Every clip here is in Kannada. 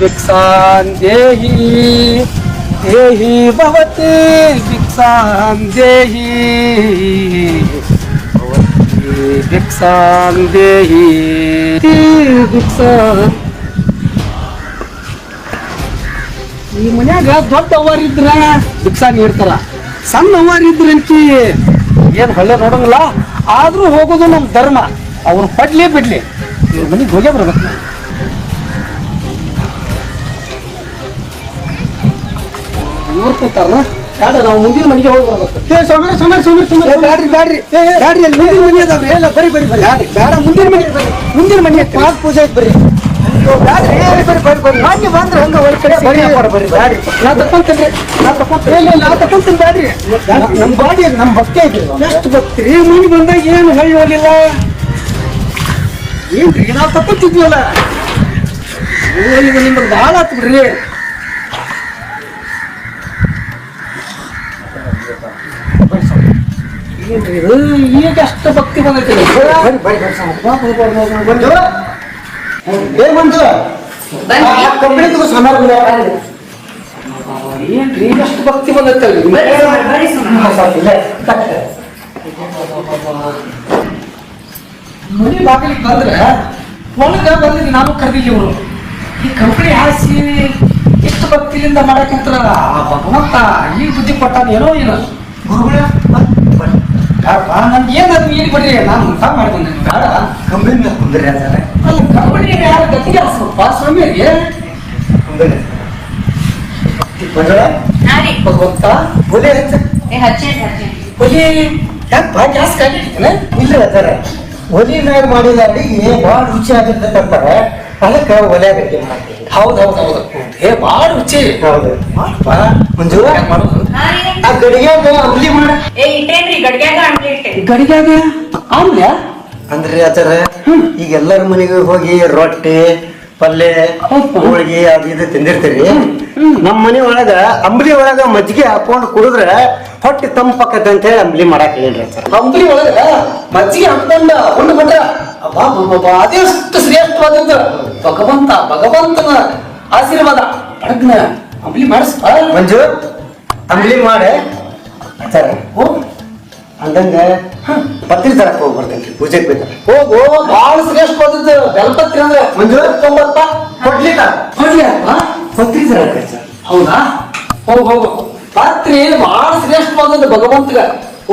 ಭಿಕ್ಷಾಂ ದೇಹಿ ಭವತಿ, ಭಿಕ್ಷಾಂ ದೇಹಿ. ಭವತಿ, ಭಿಕ್ಷಾಂ ದೇಹಿ. ಭಿಕ್ಷಾಂ. ಈ ಮನ್ಯಾಗ ದೊಡ್ಡ ಅವ್ವಾರಿದ್ರ ಭಿಕ್ಷಾ ನೀಡ್ತಾರ. ಸಣ್ಣ ಅಂಚಿ ಏನ್ ಹಳ್ಳ ನೋಡಂಗಿಲ್ಲ. ಆದ್ರೂ ಹೋಗೋದು ನಮ್ ಧರ್ಮ. ಅವ್ರು ಪಡ್ಲಿ ಬಿಡ್ಲಿ. ಇವ್ರ ಮನೆಗೆ ಹೋಗೇ ಬರ್ಬೇಕು ಬೇಡ ನಾವು ಮುಂದಿನ ಮನೆಗೆ ಹೋಗಿ ಬರ್ಬೇಕು. ಏ ಸೋಮರ ಸೋಮರ ಸೋಮರ ಏ, ಬ್ಯಾಡ್ರಿ ಬ್ಯಾಡ್ರಿ. ಬ್ಯಾಡ್ರಿ ಅಲ್ಲಿ ಮುಂದಿನ ಮನೆ ಅದಾವ್ರಿ. ಎಲ್ಲ ಬರಿ ಬರಿ ಬರಿ. ಬ್ಯಾಡ್ರಿ ಬೇಡ ಮುಂದಿನ ಮನೆ ಮುಂದಿನ ಮನೆ ಪಾಕ್ ಪೂಜೆ ಐತ್ ಬರ್ರಿ ಅಯ್ಯೋ ಬ್ಯಾಡ್ರಿ. ಬರಿ ಬರ್ರಿ ಬರ್ರಿ ಹಂಗೆ ಬಂದ್ರೆ ಹಂಗ ಒಂದ್ ಕಡೆ ಬರ್ರಿ. ಬರ್ರಿ ಬ್ಯಾಡ್ರಿ ನಾ ತಕೊಂತೀನಿ. ನಾ ತಕೊಂತೀನಿ. ಇಲ್ಲ ನಾ ತಕೊಂತೀನಿ ಬ್ಯಾಡ್ರಿ. ನಮ್ಮ ಬಾಡಿ ನಮ್ಮ ಭಕ್ತಿ ಐತಿ ಎಷ್ಟು ಭಕ್ತಿ? ರೀ ಮನೆ ಬಂದಾಗ ಏನು ಹೊಳ್ಳಿ ಹೋಗ್ಲಿಲ್ಲ ಏನ್ರಿ ನಾವು ತಕೊಂತಿದ್ವಲ್ಲ ನಿಮ್ಗೆ ಭಾಳ ಆತು ಬಿಡ್ರಿ. ಇದು? ಈಗ ಅಷ್ಟು ಭಕ್ತಿ ಬಂದೈತಿ ಏನ್ರಿ ಭಕ್ತಿ ಬಂದೈತಲ್ರಿ ಮನೆ ಬಾಗಿಲಿಗೆ ಬಂದ್ರೆ ಒಳಗ ಬಂದಿದ್ದು ನಾನು ಕರೆದಿಲ್ಲ ಇವರು. ಈ ಕಂಪನಿ ಹಾಸಿ ಎಷ್ಟು ಭಕ್ತಿಯಿಂದ ಮಾಡಕ್ಕಂತ್ರ ಆ ಭಗವಂತ ಈ ಬುದ್ಧಿ ಕೊಟ್ಟಾನ ಏನೋ ಏನೋ. ಗುರುಗಳೇ ಬೇಡಪ್ಪ ಏನು ಏನಾದ್ರು ಇಲ್ಲಿ ಬಿಡ್ರಿ ನಾನು ಊಟ ಮಾಡಿ ಬಂದೆ ಬೇಡ. ಕಂಪನಿ ಮೇಲೆ ಕುಂದ್ರಿ ಅಂತಾರೆ ಅಲ್ಲ ಕಂಪನಿ ಯಾರು ಗತಿಗೆ ಸ್ವಲ್ಪ ಸ್ವಾಮಿಯರಿಗೆ ಮಂಜುಳ ನಾರಿ ಭಗವಂತ ಒಲೆ ಹಚ್ಚ. ಒಲಿ ಯಾಕಪ್ಪ ಗ್ಯಾಸ್ ಕಾಯ್ಲಿಕ್ಕಿನ ಇಲ್ಲ ಅಂತಾರೆ ಒಲಿ ಮ್ಯಾಗ ಮಾಡಿದ ಅಡಿಗೆ ಭಾಳ ರುಚಿ ಆಗಿರ್ತೈತೆ ಅಂತಾರೆ. ಅದಕ್ಕೆ ಒಲೆ ಗಟ್ಟಿ ಮಾಡ್ತೀವಿ ಹೌದು ಹೌದು. ಹೌದು ಏ ಭಾಳ ರುಚಿ ಹೌದು ಮಾಡಪ್ಪ ಮಂಜು ಮಾಡೋದು ಆ ಗಡಿಗ್ಯಾಗ ಅಂಬ್ಲಿ ಮಾಡ. ಏ ಇಟ್ಟೇನ್ರಿ ಗಡ್ಗ್ಯಾಗ ಅಂಟ್ಲಿ ಇಟ್ಟೇನ್ ಗಡಿಗ್ಯಾಗ ಆಮ್ಲ? ಅಂದ್ರೆ ಆತರ ಈಗ ಎಲ್ಲರ ಮನೆಗೆ ಹೋಗಿ ರೊಟ್ಟಿ ಪಲ್ಯ. ಹೋಳಿಗೆ ಅದು ಇದು ತಿಂದಿರ್ತೀರಿ. ನಮ್ಮ ಮನೆ ಒಳಗ ಅಂಬ್ಲಿ ಒಳಗ ಮಜ್ಜಿಗೆ ಹಾಕೊಂಡು ಕುಡಿದ್ರೆ ಹೊಟ್ಟೆ ತಂಪಕ್ಕತ್ತೆ ಅಂತ ಹೇಳಿ ಅಂಬ್ಲಿ ಮಾಡಕ್ ಹೇಳ್ರಿ ಸರ್ ಅಂಬಲಿ ಒಳಗ ಮಜ್ಜಿಗೆ ಹಾಕೊಂಡ ಹುಣ್ಣು ಬಿಟ್ರ ಅಬ್ಬಾ ಅದೆಷ್ಟು ಶ್ರೇಷ್ಠವಾದದ್ದು. ಭಗವಂತ ಭಗವಂತನ ಆಶೀರ್ವಾದ ಬಡಗ್ನ ಅಂಬ್ಲಿ ಮಾಡಿಸ್ಪ ಮಂಜು ಅಂಬ್ಲಿ ಮಾಡಿ. ಆಚಾರ ಓ ಅಂದಂಗ ಪತ್ರಿ ತರಕ್ ಹೋಗಿ ಬರ್ತೇನೆ ಪೂಜೆಗೆ ಬೇಕಾರೆ ಹೋಗು ಶ್ರೇಷ್ಠ ಬಂದಿದ್ದು ಬೆಲ್ಪತ್ರಿ ಅಂದ್ರೆ ಮಂಜು? ತೊಂಬತ್ತ ಕೊಡ್ಲಿಕ್ಕ ಕೊಡ್ಲಿ ಅಪ್ಪ ಪತ್ರಿ ತರಕ ಹೌದಾ ಹೌದಾ? ಹೋಗು ಪತ್ರಿ ಪಾತ್ರಿ ಶ್ರೇಷ್ಠ ಶ್ರೇಷ್ಠವಾದದ್ದು ಭಗವಂತಗ.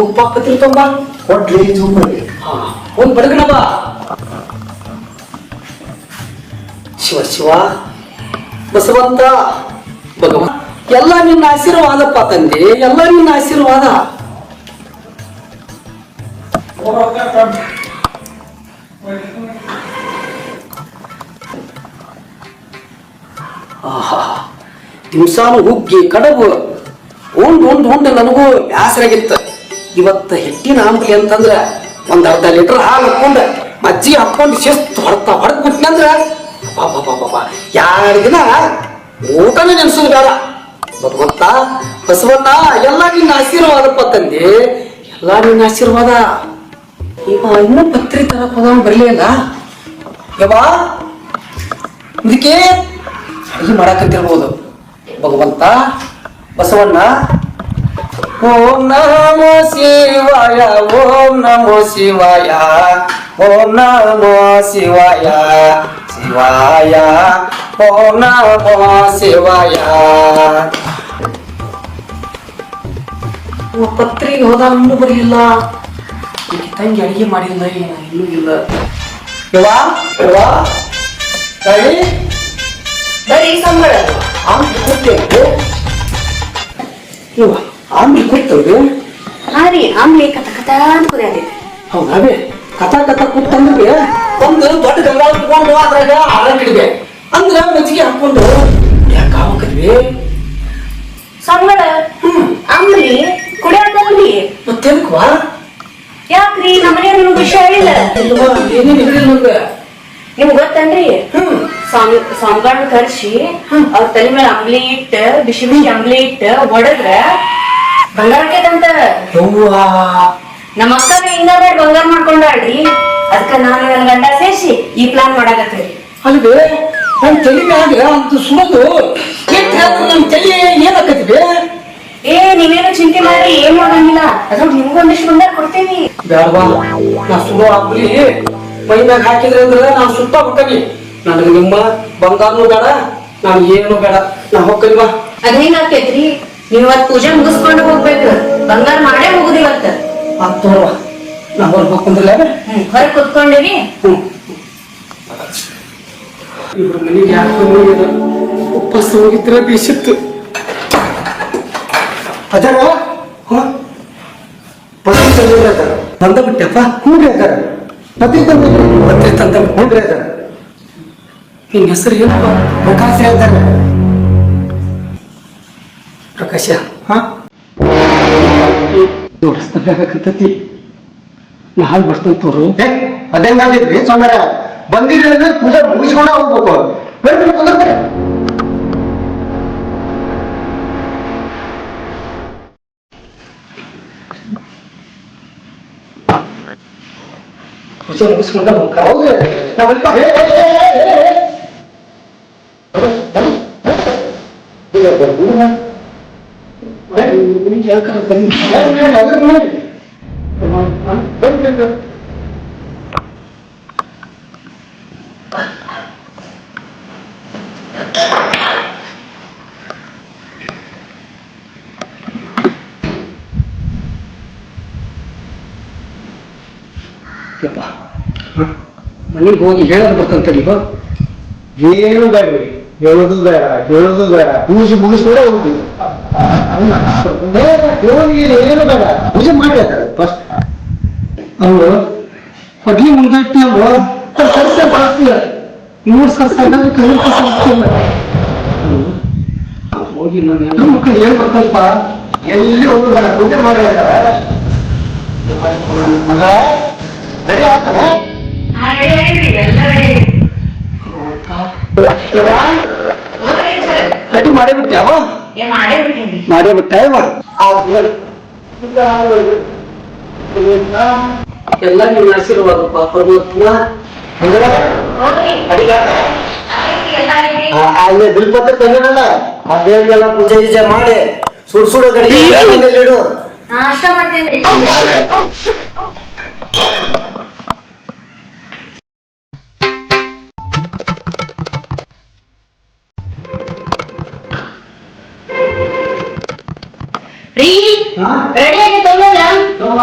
ಉಪ್ಪ ಪತ್ರಿ ತೊಂಬ. ಕೊಡ್ಲಿ ಚೂಪಡಿ ಹಾ, ಒಂದ್ ಶಿವ ಶಿವ. ಬಸವಂತ, ಭಗವಂತ. ಎಲ್ಲ ನಿನ್ನ ಆಶೀರ್ವಾದಪ್ಪ ತಂದೆ, ಎಲ್ಲ ನಿನ್ನ ಆಶೀರ್ವಾದ. ಆಹಾ ಹುಗ್ಗಿ ಕಡಬು. ಉಂಡ್ ಉಂಡ್ ಉಂಡ್ ನನಗೂ ಬ್ಯಾಸರಾಗಿತ್ತು. ಇವತ್ತ ಹಿಟ್ಟಿನ ಆಂಬ್ಲಿ ಅಂತಂದ್ರ ಒಂದ್ ಅರ್ಧ ಲೀಟರ್ ಹಾಲು ಹಾಕೊಂಡ ಮಜ್ಜಿ ಹಾಕೊಂಡು ಶಿಸ್ತು ಹೊಡ್ತಾ ಹೊಡೆದ್ ಬಿಟ್ನಂದ್ರ ಪಾಪ ಎರಡು ದಿನ ಊಟನೇ ನೆನೆಸೋದು ಬೇಡ. ಭಗವಂತ ಬಸವಣ್ಣ ಎಲ್ಲ ನಿನ್ನ ಆಶೀರ್ವಾದಪ್ಪ ತಂದೆ. ಎಲ್ಲ ನಿನ್ನ ಆಶೀರ್ವಾದ. ಈಗ ಇನ್ನೂ ಪತ್ರಿ ತರ ಪದ ಬರ್ಲಿಲ್ಲ ಯವಾ ಇದಕ್ಕೆ ಅಡಿಗೆ ಮಾಡಾಕತ್ತಿರ್ಬೋದು. ಭಗವಂತ, ಬಸವಣ್ಣ. ಓಂ ನಮೋ ಶಿವಾಯ, ಓಂ ನಮೋ ಶಿವಾಯ, ಓಂ ನಮೋ ಶಿವಾಯ. ಶಿವಾಯ ಓಂ ನಮೋ ಶಿವಾಯ. ಪತ್ರಿಗೆ ಹೋದಾಗ ಇನ್ನೂ ಬರಲಿಲ್ಲ ತಂಗಿ ಅಡಿಗೆ ಮಾಡಿಲ್ಲ ಏನ? ಇನ್ನೂ ಇಲ್ಲ. ಯವಾ ಯವಾ ತಾಯಿ ಬರೀ ಸಂಬಳ. ಆಮೇಲೆ ಕೂತೇವೆ ಇವ ಆಮೇಲೆ ಕೂತವ್ರಿ ನಾರಿ ಆಮ್ಲೆ ಕಥ ಕಥ ಅನ್ಕೋದ್ರಿ ಹೌದಾವೆ ಕಥಾ ಕಥ ಕೂತಂದ್ರೆ ಒಂದು ದೊಡ್ಡ ಗಂಗಾಳ ತಗೊಂಡು ಅದ್ರಾಗ ಹಾಕಿಡ್ವೆ ಅಂದ್ರೆ ಮಜ್ಜಿಗೆ ಹಾಕೊಂಡು ಯಾಕೆ ಹಾಕದ್ವಿ ಸಂಬಳ? ಆಮ್ಲಿ ಕುಡಿಯಾಕ ಹೋಗ್ಲಿ ಮತ್ತೇನಕ್ವಾ ಯಾಕ್ರಿ? ನಮ್ಮನೆ ನಿಮ್ಗೆ ವಿಷಯ ಹೇಳಿಲ್ಲ. ಏನೇನು ಹೇಳಿಲ್ಲ ನಂಗೆ ನಿಮ್ಗೆ ಗೊತ್ತನ್ರಿ? ಸ್ವಾಮಿಗಳನ್ನ ಕರ್ಸಿ ಅವ್ರ ತಲೆ ಮೇಲೆ ಅಂಬ್ಲಿ ಇಟ್ಟ ಬಿಸಿ ಬಿಸಿ ಅಂಬ್ಲಿ ಇಟ್ಟ ಒಡದ್ರ ಬಂಗಾರ ಆಕೈತಂತ ಯವ್ವಾ. ನಮ್ಮ ಅಕ್ಕನ ಬೇಡ ಬಂಗಾರ ಮಾಡ್ಕೊಂಡಾಳ್ರಿ. ಅದಕ್ಕ ನಾನು ನನ್ನ ಗಂಡ ಸೇರಿಸಿ ಈ ಪ್ಲಾನ್ ಮಾಡಾಕತ್ತೀರಿ ಅಲ್ವೇ ನನ್ನ ತಲೆ ಮ್ಯಾಗ ಅಂತ ಹೇಳ್ತಾರೆ ನನ್ನ ತಲೆ? ಏನಾಕತಿವಿ ಏ ನೀವೇನು ಚಿಂತೆ ಮಾಡಿ ಏನ್ ಮಾಡಂಗಿಲ್ಲ. ಅದ್ರ ನಿಮ್ಗೊಂದಿಷ್ಟು ಬಂಗಾರ ಕೊಡ್ತೇವಿ ಬೇಡವಾ ನಾ ಸುಡೋ ಅಂಬ್ಲಿ ಮೈ ಮ್ಯಾಗ ಹಾಕಿದ್ರೆ ಅಂದ್ರೆ ನಾನು ಸುತ್ತ ಬಿಟ್ಟವಿ ನನಗೆ ನಿಮ್ಮ ಬಂಗಾರನು ಬೇಡ ನಾನು ಏನು ಬೇಡ. ನಾ ಹೋಗ್ತೀವಾ ಅದೇನಾಗ್ತೈತ್ರಿ ನೀವತ್ ಆಕೇತ್ರಿ? ನೀವ್ ಇವತ್ ಪೂಜೆ ಮುಗಿಸ್ಕೊಂಡು ಹೋಗ್ಬೇಕು. ಬಂಗಾರ ಮಾಡೇ ಹೋಗುದು ಇವತ್ತ ಆತ್ ತೋರ್ವಾ ನಾ ಹೊರಗೆ ಹೋಗ್ಕೊಂಡ್ರಲ್ಲ ಹ್ಮ್ ಹೊರಗ್ ಕುತ್ಕೊಂಡಿರಿ ಹ್ಞೂ ಇವ್ರ ಮನೆಗೆ ಯಾಕೆ ಹೋಗ್ಯಾರ ಉಪವಾಸ ಹೋಗಿದ್ರೆ ಬೇಸಿತ್ತು ಅದಾರ ಹ? ಪತ್ರಿ ತಂದಿದ್ರೆ ಅದಾರ ಬಂದ ಬಿಟ್ಟೆಪ್ಪ? ಹ್ಞೂ ರೀ ಅದಾರ ಪತ್ರಿ ತಂದಿದ್ರಿ ಪತ್ರಿ ತಂದ ಹ್ಞೂ ಅದಾರ ನಿನ್ನ ಹೆಸರು ಏನಪ್ಪ? ಪ್ರಕಾಶ ಹೇಳ್ತಾರೆ ಪ್ರಕಾಶ. ಹಾ ದೊಡ್ಡಸ್ತಾಗತ್ತತಿ ನಾಳೆ ಬರ್ತಂತ ತೋರು ಏ ಅದೇಂಗಾಗಿದ್ರಿ ಸೋಮರ ಬಂದಿದ್ರೆ ಅಂದ್ರೆ ಪೂಜೆ ಮುಗಿಸ್ಕೊಂಡ ಹೋಗ್ಬೇಕು ಬರ್ರಿ ಕುಂದ್ರತ್ತೆ ಪೂಜೆ ಮುಗಿಸ್ಕೊಂಡ ಹೋಗ ಹೌದು ನಾವೆಲ್ಲ ಏ, ಏ, ಮನೆಗೆ ಹೋಗಿ ಹೇಳೋದು ಬರ್ತಂತ ಬಾ ಏನು ಬೇಡ. ಹೇಳೋದು ಬೇಡ ಹೇಳೋದು ಬೇಡ. ಪೂಜೆ ಮುಗಿಸ್ಕೊಂಡೆ ಹೋಗ್ತೀವಿ. ದೇವರಿಗೆ ಏನು ಬೇಡ. ಪೂಜೆ ಮಾಡಿ ಫಸ್ಟ್ ಅವರು ಹೊಡ್ಲಿ ಮುಂದಟ್ಟಿ ಅವರು ಸರ್ಸೆ ಬಳಸ್ತೀವಿ ಮೂರು ಸರ್ಸ ಕೈ ಕಸ ಹಾಕ್ತಿಲ್ಲ ಹೋಗಿ ನಾನು ಎಲ್ಲ ಮಕ್ಕಳು ಏನ್ ಬರ್ತಲ್ಪ ಎಲ್ಲಿ ಹೋಗೋದು ಬೇಡ ಪೂಜೆ ಮಾಡಿ ಮಗ ಸರಿ ಆಗ್ತದೆ ಕಟ್ಟಿ ಮಾಡೇ ಬಿಟ್ಟ್ಯಾವ ಏನ್ ಮಾಡೇ ಬಿಟ್ಟಿನಿ ಮಾಡೇ ಬಿಟ್ಟ ಎಲ್ಲ ನೀವು ಆಶೀರ್ವಾದಪ್ಪ ಪರಮಾತ್ಮ ಅಲ್ಲಿ ಬಿಲ್ಪತ್ರ ತಂದಿರಲ್ಲ ಆ ದೇವರಿಗೆಲ್ಲ ಪೂಜೆ ಗೀಜೆ ಮಾಡಿ ಸುಡ್ ಸುಡು ಕಡೆ ಇಡು. ನಾಷ್ಟ ಮಾಡ್ತೇನೆ. ರೀ ರೆಡಿ ಆಗಿ ತಗೊಳ್ಳ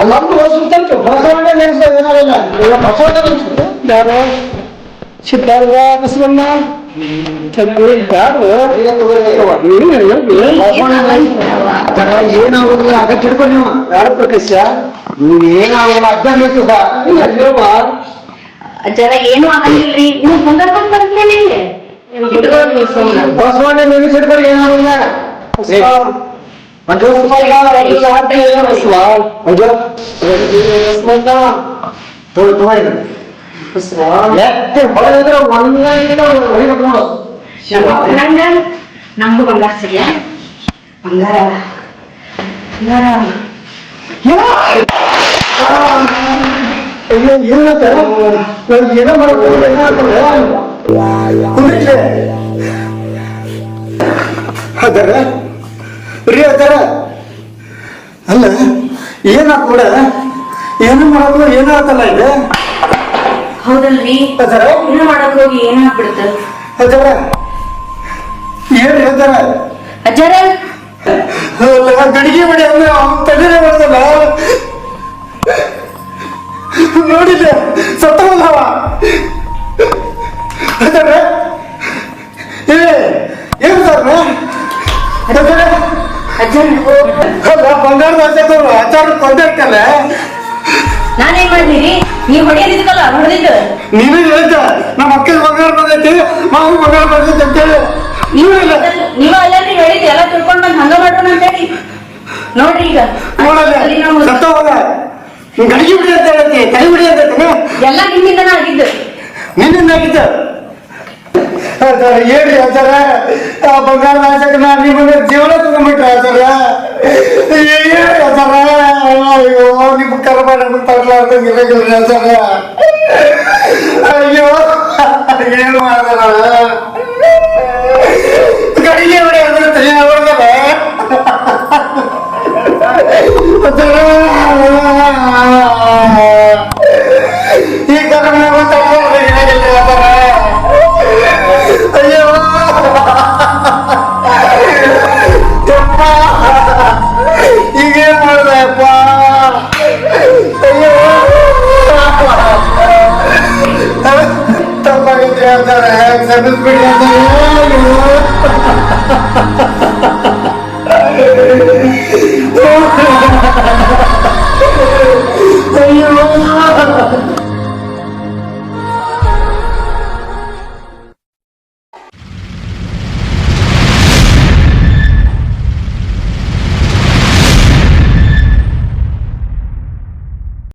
ಅಲ್ಲೊಂದು ಸುತ್ತಂತು ಬಸವಣ್ಣ ನೆನೆಸ್ತಾ ಏನಾಗಲ್ಲ ಬಸವಣ್ಣ ನೆನೆಸ್ತು ಯಾರು ಸಿದ್ಧಾರ್ಥ ಬಸವಣ್ಣ ಚೆನ್ನಾಗಿ ಯಾರು ಏನಾಗೋದಿಲ್ಲ ಅಗ ತಿಳ್ಕೊಂಡು ನೀವು ಯಾರು ಪ್ರಕಾಶ ನೀವು ಏನಾಗೋಲ್ಲ ಅರ್ಧ ನಿಲ್ತದ ಜರ ಏನು ಆಗಂಗಿಲ್ರಿ ನೀವು ಬಂಗಾರ ಬಂದ್ ಬರ್ತೇನೆ ಇಟ್ಕೊಳ್ಳಿ ನೀವು ಸುಮ್ನೆ. ಬಸವಣ್ಣ ನೆನೆಸಿಡ್ಕೊಂಡು ಏನಾಗೋಲ್ಲ ಮಂಜು ಮಂಜು ತೋಳಿ ತೋಳಿ ಎತ್ತೆ ಹೊಡೆದ್ರೆ ಒಂದೇ ಹೊಡಿಬೇಕು ನೋಡು ನಂಗ ನಮ್ಗೂ ಬಂಗಾರ ಸಿಗ್ಲ ಬಂಗಾರ ಬಂಗಾರ ಅಯ್ಯೋ ಏನಂತ ನಾನು ಏನೋ ಮಾಡ್ಕೊಂಡು ಕುಂದ್ರಿಟ್ಲೆ ಅದರ ರೀ ಅದರ ಅಲ್ಲ ಏನ ಕೂಡ ಏನು ಮಾಡೋದು ಏನಾಗ್ತಲ್ಲ ಇದೆ? ಹೌದಲ್ರಿ. ಅದರ ಏನು ಮಾಡಕ್ ಹೋಗಿ ಏನಾಗ್ಬಿಡುತ್ತ ಅದರ ಏನ್ ಹೇಳ್ತಾರ ಅಜ್ಜಾರ. ಗಡಿಗೆ ಮಾಡಿ ಅಂದ್ರೆ ಅವ್ನ ತಲೆನೇ ಬರ್ತಲ್ಲ. ನೋಡಿಲ್ಲ ಸತ್ತವಲ್ಲ ಅವ ಏ ಏನು ಸರ್? ಅಲ್ಲ ಬಂಗಾರದ ಆಚಾರ ಆಚಾರ ಇಟ್ಟಲ್ಲ ನಾನೇನ್ ಮಾಡ್ಲಿರಿ ನೀ ಹೊಡೆಯೋದಿದ್ದಲ್ಲ ಹೊಡೆದಿದ್ದು. ನೀವೇ ಹೇಳಿದ್ದ. ನಮ್ಮ ಅಕ್ಕನ ಬಂಗಾರ ಬಂದೈತಿ ಮಾವು ಬಂಗಾರ ಬಂದೈತಿ ಅಂತೇಳಿ. ನೀವ್ ನೀವೇ ಇಲ್ಲ ನೀವ ಅಲ್ಲರಿ ಹೇಳಿದ್ ಎಲ್ಲ ತಿಳ್ಕೊಂಡ್ ಬಂದ್ ಹಂಗ ಮಾಡೋಣ ಅಂತ ಹೇಳಿ ನೋಡ್ರಿ ಈಗ. ನೋಡಲ್ಲ ನಾವು ಸತ್ತವಲ್ಲ ಗಡಿಗೆ ಬಿಡಿ ಅಂತ ಹೇಳ್ತಿ. ತಲೆ ಬಿಡಿ ಅಂತ ಎಲ್ಲ ನಿಮ್ಮಿಂದನ ಆಗಿದ್ದು. ನಿನ್ನಿಂದ ಆಗಿದ್ದ. ಆಚಾರ ಹೇಳಿ ಆಚಾರ ಆ ಬಂಗಾರದ ಆಚಾರ ನಾನು ನಿಮ್ಮನ್ನ ಜೀವನ ತಗೊಂಡ್ಬಿಟ್ರೆ ಆಚಾರ ಹೇಳಿ ಆಚಾರ ಅಯ್ಯೋ ನಿಮ್ಮ ಕರ್ಮ ನಮಗೆ ತರಲಾರ್ದಂಗೆ ಇರಂಗಿಲ್ಲ ಆಚಾರ ಅಯ್ಯೋ ಏನು ಮಾಡಿದಾರ ಗಡಿಗೆ ಹೊಡೆ ಅಂದ್ರೆ ತಲೆ ಹೊಡೆದಲ್ಲ ಈ